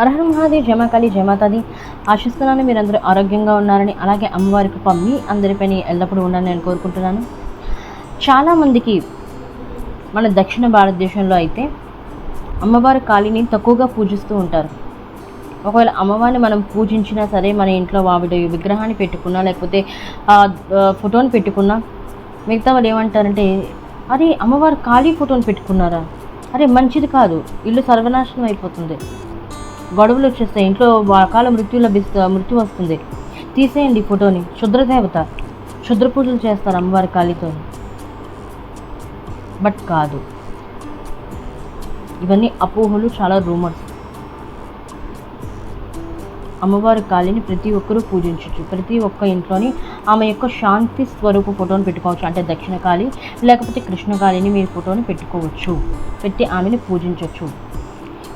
అర్హర మహాదేవ్ జమాకాళి జమాతాది ఆశిస్తున్నాను మీరందరూ ఆరోగ్యంగా ఉన్నారని అలాగే అమ్మవారి కృప మీ అందరిపైన ఎల్లప్పుడూ ఉండాలని నేను కోరుకుంటున్నాను. చాలామందికి మన దక్షిణ భారతదేశంలో అయితే అమ్మవారి కాళీని తక్కువగా పూజిస్తూ ఉంటారు. ఒకవేళ అమ్మవారిని మనం పూజించినా సరే మన ఇంట్లో ఆవిడ విగ్రహాన్ని పెట్టుకున్నా లేకపోతే ఫోటోని పెట్టుకున్నా మిగతా వాళ్ళు ఏమంటారంటే అరే అమ్మవారు ఖాళీ ఫోటోని పెట్టుకున్నారా? అరే మంచిది కాదు. ఇల్లు సర్వనాశనం అయిపోతుంది. గొడవలు వచ్చేస్తాయి. ఇంట్లో అకాల మృత్యు లభిస్తా మృత్యు వస్తుంది. తీసేయండి ఫోటోని. క్షుద్రదేవత క్షుద్ర పూజలు చేస్తారు అమ్మవారి కాళీతో బట్ కాదు. ఇవన్నీ అపోహలు చాలా రూమర్స్. అమ్మవారి కాళీని ప్రతి ఒక్కరూ పూజించవచ్చు ప్రతి ఒక్క ఇంట్లోని ఆమె యొక్క శాంతి స్వరూప ఫోటోని పెట్టుకోవచ్చు. అంటే దక్షిణ కాళి లేకపోతే కృష్ణ కాళిని మీరు ఫోటోని పెట్టుకోవచ్చు. పెట్టి ఆమెని పూజించవచ్చు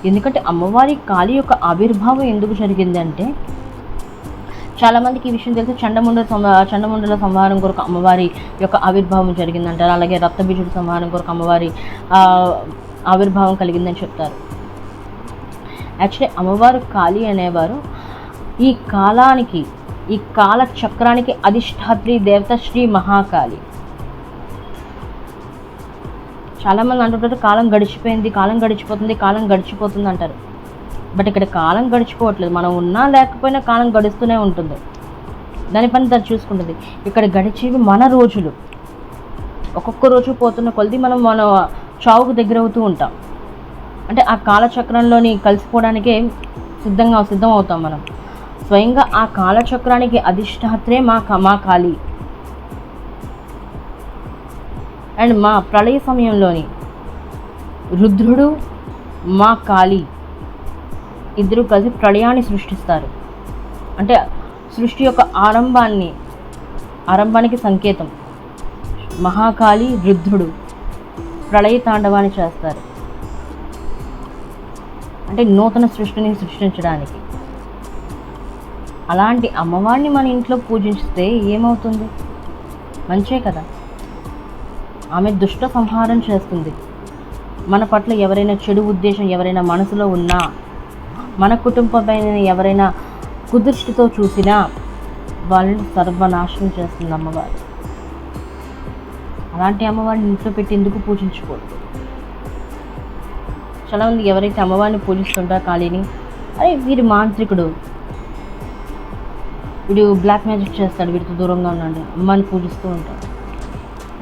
ఎందుకంటే అమ్మవారి కాళీ యొక్క ఆవిర్భావం ఎందుకు జరిగిందంటే చాలామందికి ఈ విషయం తెలిసి చండముండ సంహ చండముండల సంహారం కొరకు అమ్మవారి యొక్క ఆవిర్భావం జరిగిందంటారు. అలాగే రక్తబీజుడి సంహారం కొరకు అమ్మవారి ఆవిర్భావం కలిగిందని చెప్తారు. యాక్చువల్లీ అమ్మవారు కాళీ అనేవారు ఈ కాలానికి ఈ కాల చక్రానికి అధిష్టాత్రి దేవత శ్రీ మహాకాళి. చాలామంది అంటుంటారు కాలం గడిచిపోయింది కాలం గడిచిపోతుంది కాలం గడిచిపోతుంది అంటారు. బట్ ఇక్కడ కాలం గడిచిపోవట్లేదు. మనం ఉన్నా లేకపోయినా కాలం గడుస్తూనే ఉంటుంది. దాని పని దాన్ని చూసుకుంటుంది. ఇక్కడ గడిచేవి మన రోజులు. ఒక్కొక్క రోజు పోతున్న కొలది మనం మన చావుకు దగ్గర అవుతూ ఉంటాం. అంటే ఆ కాలచక్రంలోని కలిసిపోవడానికే సిద్ధంగా సిద్ధం అవుతాం మనం. స్వయంగా ఆ కాలచక్రానికి అధిష్టాత్రే మా క- మా కాళీ అండ్ మా ప్రళయ సమయంలోని రుద్రుడు మా కాళీ ఇద్దరు కలిసి ప్రళయాన్ని సృష్టిస్తారు. అంటే సృష్టి యొక్క ఆరంభాన్ని ఆరంభానికి సంకేతం. మహాకాళి రుద్రుడు ప్రళయ తాండవాన్ని చేస్తారు. అంటే నూతన సృష్టిని సృష్టించడానికి. అలాంటి అమ్మవారిని మన ఇంట్లో పూజించితే ఏమవుతుంది? మంచే కదా. ఆమె దుష్ట సంహారం చేస్తుంది. మన పట్ల ఎవరైనా చెడు ఉద్దేశం ఎవరైనా మనసులో ఉన్నా మన కుటుంబమైన ఎవరైనా కుదృష్టితో చూసినా వాళ్ళని సర్వనాశనం చేస్తుంది అమ్మవారు. అలాంటి అమ్మవారిని ఇంట్లో పెట్టి ఎందుకు పూజించకూడదు? చాలామంది ఎవరైతే అమ్మవారిని పూజిస్తుంటారో కాళీని అరే వీరి మాంత్రికుడు. వీడు బ్లాక్ మ్యాజిక్ చేస్తాడు వీడితో దూరంగా ఉన్నాడు అమ్మని పూజిస్తూ ఉంటాడు.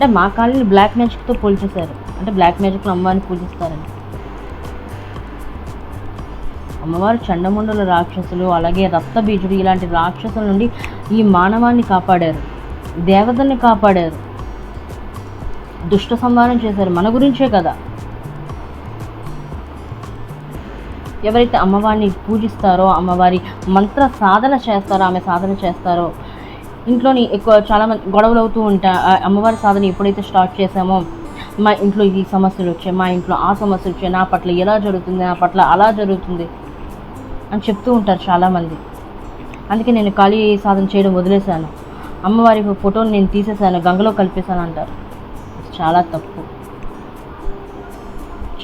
అంటే మా కాళీని బ్లాక్ మ్యాజిక్తో పోల్చేశారు. అంటే బ్లాక్ మ్యాజిక్లో అమ్మవారిని పూజిస్తారని. అమ్మవారు చండముండల రాక్షసులు అలాగే రక్తబీజుడు ఇలాంటి రాక్షసుల నుండి ఈ మానవాన్ని కాపాడారు. దేవతల్ని కాపాడారు. దుష్ట సంహారం చేశారు. మన గురించే కదా. ఎవరైతే అమ్మవారిని పూజిస్తారో అమ్మవారి మంత్ర సాధన చేస్తారో ఆమె సాధన చేస్తారో ఇంట్లోని ఎక్కువ చాలా మంది గొడవలు అవుతూ ఉంటా. ఆ అమ్మవారి సాధన ఎప్పుడైతే స్టార్ట్ చేసామో మా ఇంట్లో ఈ సమస్యలు వచ్చాయి మా ఇంట్లో ఆ సమస్యలు వచ్చాయి నా పట్ల ఎలా జరుగుతుంది నా పట్ల అలా జరుగుతుంది అని చెప్తూ ఉంటారు చాలామంది అందుకే నేను ఖాళీ సాధన చేయడం వదిలేశాను. అమ్మవారి ఫోటోని నేను తీసేశాను గంగలో కలిపేశాను అంటారు. చాలా తప్పు.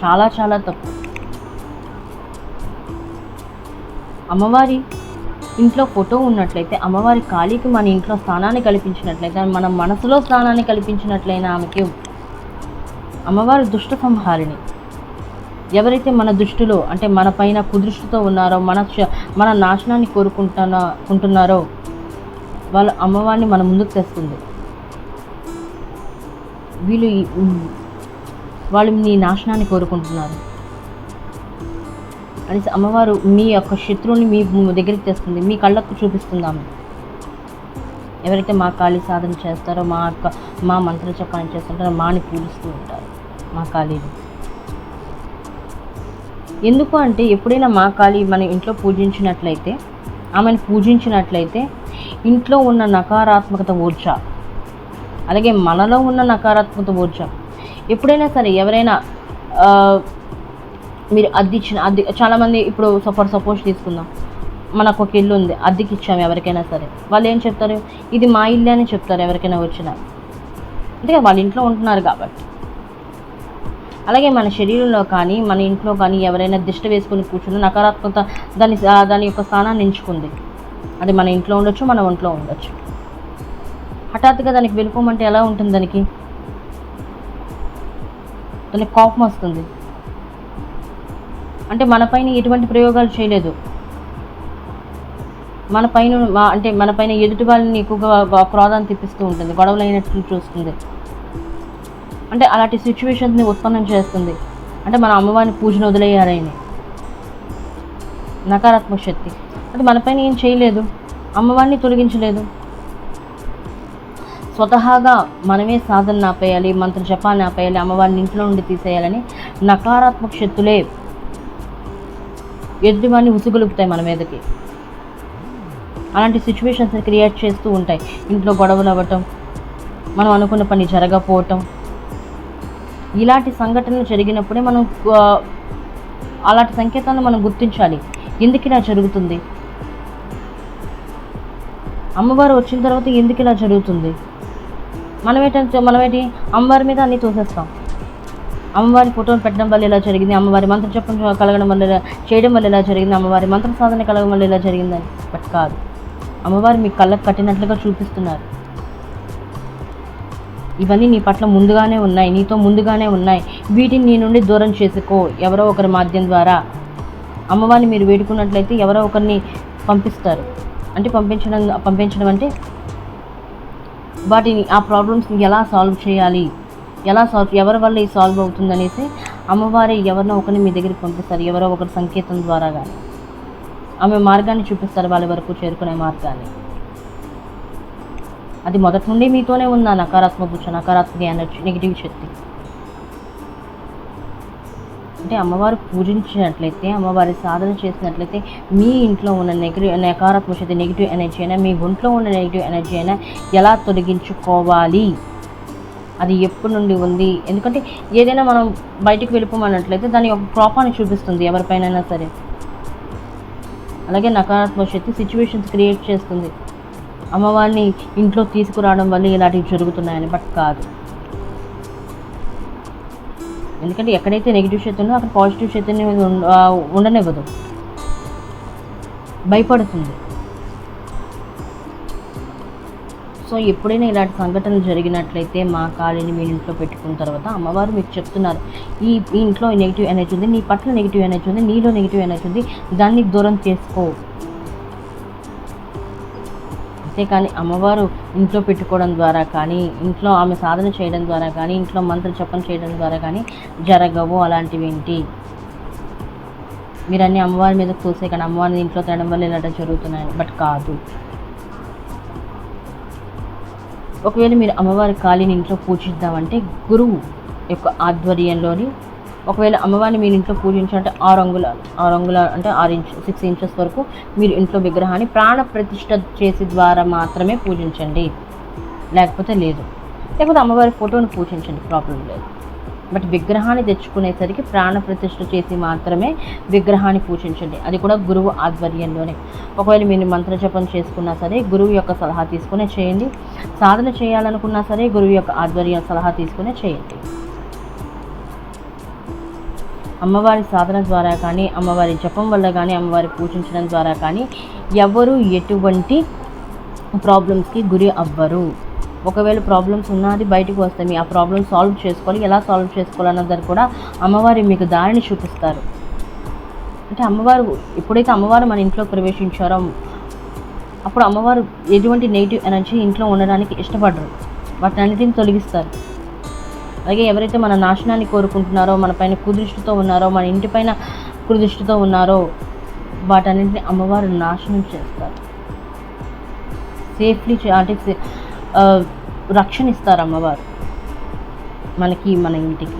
చాలా చాలా తప్పు. అమ్మవారి ఇంట్లో ఫోటో ఉన్నట్లయితే అమ్మవారి కాళీకి మన ఇంట్లో స్థానాన్ని కల్పించినట్లయితే మన మనసులో స్థానాన్ని కల్పించినట్లయినా ఆమెకి అమ్మవారి దుష్ట సంహారిణి. ఎవరైతే మన దృష్టిలో అంటే మన పైన కుదృష్టితో ఉన్నారో మన చ- మన నాశనాన్ని కోరుకుంటున్నా కుంటున్నారో వాళ్ళ అమ్మవారిని మన ముందుకు తెస్తుంది. వీళ్ళు వాళ్ళు నీ నాశనాన్ని కోరుకుంటున్నారు. అనేసి అమ్మవారు మీ యొక్క శత్రువుని మీ దగ్గరికి తెస్తుంది. మీ కళ్ళకు చూపిస్తుంది ఆమె ఎవరైతే మా కాళీ సాధన చేస్తారో మా యొక్క మా మంత్ర చక్రాన్ని చేస్తుంటారో మాని పూజిస్తూ ఉంటారు మా కాళీని. ఎందుకు అంటే ఎప్పుడైనా మా కాళీ మన ఇంట్లో పూజించినట్లయితే ఆమెను పూజించినట్లయితే ఇంట్లో ఉన్న నకారాత్మకత ఊర్జ. అలాగే మనలో ఉన్న నకారాత్మకత ఊర్జ. ఎప్పుడైనా సరే ఎవరైనా మీరు అద్దె ఇచ్చిన అద్దె చాలామంది ఇప్పుడు ఫర్ సపోజ్ తీసుకుందాం. మనకు ఒక ఇల్లు ఉంది అద్దెకి ఇచ్చాము ఎవరికైనా సరే. వాళ్ళు ఏం చెప్తారు? ఇది మా ఇల్లు అని చెప్తారు ఎవరికైనా వచ్చినా. అంటే వాళ్ళ ఇంట్లో ఉంటున్నారు కాబట్టి. అలాగే మన శరీరంలో కానీ మన ఇంట్లో కానీ ఎవరైనా దిష్టి వేసుకొని కూర్చుని నకారాత్మకత దాని దాని యొక్క స్థానాన్ని ఎంచుకుంది. అది మన ఇంట్లో ఉండొచ్చు మన ఒంట్లో ఉండొచ్చు. హఠాత్తుగా దానికి వెళ్ళిపోమంటే ఎలా ఉంటుంది దానికి? దానికి కోపం వస్తుంది. అంటే మనపైన ఎటువంటి ప్రయోగాలు చేయలేదు. మన పైన అంటే మన పైన ఎదుటి వాళ్ళని ఎక్కువగా వ- క్రోధాన్ని తెప్పిస్తూ ఉంటుంది. గొడవలు అయినట్లు చూస్తుంది. అంటే అలాంటి సిచ్యువేషన్స్ని ఉత్పన్నం చేస్తుంది. అంటే మన అమ్మవారిని పూజను వదిలేయాలని. నకారాత్మక శక్తి. అంటే మన పైన ఏం చేయలేదు. అమ్మవారిని తొలగించలేదు. స్వతహాగా మనమే సాధన ఆపేయాలి మంత్ర జపాన్ని ఆపేయాలి అమ్మవారిని ఇంట్లో నుండి తీసేయాలని నకారాత్మక శక్తులే ఎదుటివాడిని ఉసుగులుపుతాయి మన మీదకి. అలాంటి సిచ్యువేషన్స్ క్రియేట్ చేస్తూ ఉంటాయి. ఇంట్లో గొడవలు అవ్వటం మనం అనుకున్న పని జరగకపోవటం. ఇలాంటి సంఘటనలు జరిగినప్పుడే మనం అలాంటి సంకేతాలను మనం గుర్తించాలి. ఎందుకు ఇలా జరుగుతుంది? అమ్మవారు వచ్చిన తర్వాత ఎందుకు ఇలా జరుగుతుంది? మనం ఏంటంటే మనం ఏంటి అమ్మవారి మీద అన్నీ తోసేస్తాం. అమ్మవారి ఫోటోలు పెట్టడం వల్ల ఇలా జరిగింది. అమ్మవారి మంత్రం చెప్పడం కలగడం వల్ల చేయడం వల్ల ఇలా జరిగింది. అమ్మవారి మంత్ర సాధన కలగడం వల్ల ఇలా జరిగిందని. బట్ కాదు. అమ్మవారు మీ కళ్ళకు కట్టినట్లుగా చూపిస్తున్నారు. ఇవన్నీ నీ పట్ల ముందుగానే ఉన్నాయి. నీతో ముందుగానే ఉన్నాయి. వీటిని నీ నుండి దూరం చేసుకో. ఎవరో ఒకరి మాధ్యం ద్వారా. అమ్మవారిని మీరు వేడుకున్నట్లయితే ఎవరో ఒకరిని పంపిస్తారు. అంటే పంపించడం పంపించడం అంటే వాటిని ఆ ప్రాబ్లమ్స్ని ఎలా సాల్వ్ చేయాలి? ఎలా సాల్వ్ ఎవరి వల్ల ఈ సాల్వ్ అవుతుందనేసి అమ్మవారి ఎవరినో ఒకరిని మీ దగ్గరికి పంపిస్తారు. ఎవరో ఒకరి సంకేతం ద్వారా కానీ ఆమె మార్గాన్ని చూపిస్తారు వాళ్ళ వరకు చేరుకునే మార్గాన్ని. అది మొదటి నుండి మీతోనే ఉన్న నకారాత్మక కూర్చో నకారాత్మక ఎనర్జీ నెగిటివ్ శక్తి. అంటే అమ్మవారు పూజించినట్లయితే అమ్మవారి సాధన చేసినట్లయితే మీ ఇంట్లో ఉన్న నెగిటివ్ నకారాత్మక శక్తి నెగిటివ్ ఎనర్జీ అయినా మీ ఒంట్లో ఉన్న నెగిటివ్ ఎనర్జీ అయినా ఎలా తొలగించుకోవాలి? అది ఎప్పటి నుండి ఉంది? ఎందుకంటే ఏదైనా మనం బయటకు వెళ్ళిపోమన్నట్లయితే దాని యొక్క కోపాన్ని చూపిస్తుంది ఎవరిపైనైనా సరే. అలాగే నకారాత్మక శక్తి సిచ్యువేషన్స్ క్రియేట్ చేస్తుంది. అమ్మవారిని ఇంట్లో తీసుకురావడం వల్ల ఇలాంటివి జరుగుతున్నాయని బట్ కాదు. ఎందుకంటే ఎక్కడైతే నెగిటివ్ శక్తి ఉందో అక్కడ పాజిటివ్ శక్తిని ఉండనివ్వదు. భయపడుతుంది. సో ఎప్పుడైనా ఇలాంటి సంఘటనలు జరిగినట్లయితే మా కాళీని మీ ఇంట్లో పెట్టుకున్న తర్వాత అమ్మవారు మీకు చెప్తున్నారు. ఈ ఇంట్లో నెగిటివ్ ఎనర్జీ ఉంది నీ పట్ల నెగిటివ్ ఎనర్జీ ఉంది నీలో నెగిటివ్ ఎనర్జీ ఉంది దాన్ని దూరం చేసుకో. అంతేకాని అమ్మవారు ఇంట్లో పెట్టుకోవడం ద్వారా కానీ ఇంట్లో ఆమె సాధన చేయడం ద్వారా కానీ ఇంట్లో మంత్ర జపం చేయడం ద్వారా కానీ జరగవు అలాంటివి ఏంటి మీరు అన్ని అమ్మవారి మీద చూసే కానీ అమ్మవారిని ఇంట్లో తేడం వల్ల ఇలాంటివి జరుగుతున్నాయి బట్ కాదు. ఒకవేళ మీరు అమ్మవారి కాళీని ఇంట్లో పూజిద్దామంటే గురువు యొక్క ఆధ్వర్యంలోని ఒకవేళ అమ్మవారిని మీరు ఇంట్లో పూజించాలంటే ఆరు అంగుళాలు. ఆరు అంగుళాలు అంటే ఆరు ఇంచ్ సిక్స్ ఇంచెస్ వరకు మీరు ఇంట్లో విగ్రహాన్ని ప్రాణ ప్రతిష్ఠ చేసి ద్వారా మాత్రమే పూజించండి. లేకపోతే లేదు. లేకపోతే అమ్మవారి ఫోటోని పూజించండి. ప్రాబ్లం లేదు. బట్ విగ్రహాన్ని తెచ్చుకునేసరికి ప్రాణ ప్రతిష్ఠ చేసి మాత్రమే విగ్రహాన్ని పూజించండి. అది కూడా గురువు ఆధ్వర్యంలోనే. ఒకవేళ మీరు మంత్రజపం చేసుకున్నా సరే గురువు యొక్క సలహా తీసుకునే చేయండి. సాధన చేయాలనుకున్నా సరే గురువు యొక్క ఆధ్వర్యం సలహా తీసుకునే చేయండి. అమ్మవారి సాధన ద్వారా కానీ అమ్మవారి జపం వల్ల కానీ అమ్మవారి పూజించడం ద్వారా కానీ ఎవరు ఎటువంటి ప్రాబ్లమ్స్కి గురి అవ్వరు. ఒకవేళ ప్రాబ్లమ్స్ ఉన్నది బయటకు వస్తాయి. ఆ ప్రాబ్లమ్ సాల్వ్ చేసుకోవాలి. ఎలా సాల్వ్ చేసుకోవాలన్నది కూడా అమ్మవారి మీకు దారిని చూపిస్తారు. అంటే అమ్మవారు ఎప్పుడైతే అమ్మవారు మన ఇంట్లో ప్రవేశించారో అప్పుడు అమ్మవారు ఎటువంటి నెగిటివ్ ఎనర్జీ ఇంట్లో ఉండడానికి ఇష్టపడరు. వాటిని అన్నిటిని తొలగిస్తారు. అలాగే ఎవరైతే మన నాశనాన్ని కోరుకుంటున్నారో మన పైన కుదృష్టితో ఉన్నారో మన ఇంటి పైన కుదృష్టితో ఉన్నారో వాటన్నింటిని అమ్మవారు నాశనం చేస్తారు. సేఫ్లీ అంటే రక్షణ ఇస్తారు అమ్మవారు. మనకి మన ఇంటికి.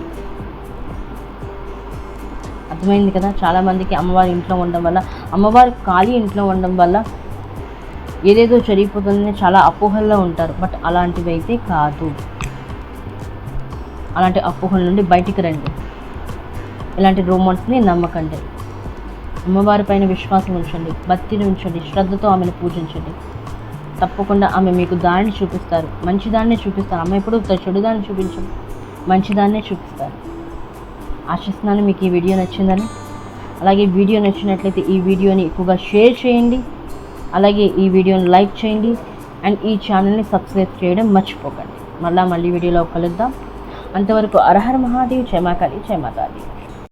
అర్థమైంది కదా? చాలామందికి అమ్మవారి ఇంట్లో ఉండడం వల్ల అమ్మవారి ఖాళీ ఇంట్లో ఉండడం వల్ల ఏదేదో జరిగిపోతుందని చాలా అపోహల్లో ఉంటారు. బట్ అలాంటివి అయితే కాదు. అలాంటి అపోహల నుండి బయటికి రండి. ఇలాంటి రూమర్స్ని నమ్మకండి. అమ్మవారి పైన విశ్వాసం ఉంచండి. భక్తిని ఉంచండి. శ్రద్ధతో ఆమెను పూజించండి. తప్పకుండా ఆమె మీకు దారిని చూపిస్తారు. మంచిదాన్నే చూపిస్తారు. ఆమె ఎప్పుడు చెడు దాన్ని చూపించదు. మంచిదాన్నే చూపిస్తారు. ఆశిస్తున్నాను మీకు ఈ వీడియో నచ్చిందని. అలాగే వీడియో నచ్చినట్లయితే ఈ వీడియోని ఎక్కువగా షేర్ చేయండి. అలాగే ఈ వీడియోని లైక్ చేయండి. అండ్ ఈ ఛానల్ని సబ్స్క్రైబ్ చేయడం మర్చిపోకండి. మళ్ళీ మళ్ళీ వీడియోలో కలుద్దాం. అంతవరకు అర్హర్ మహాదేవ్ క్షమాకాళి క్షమాతాది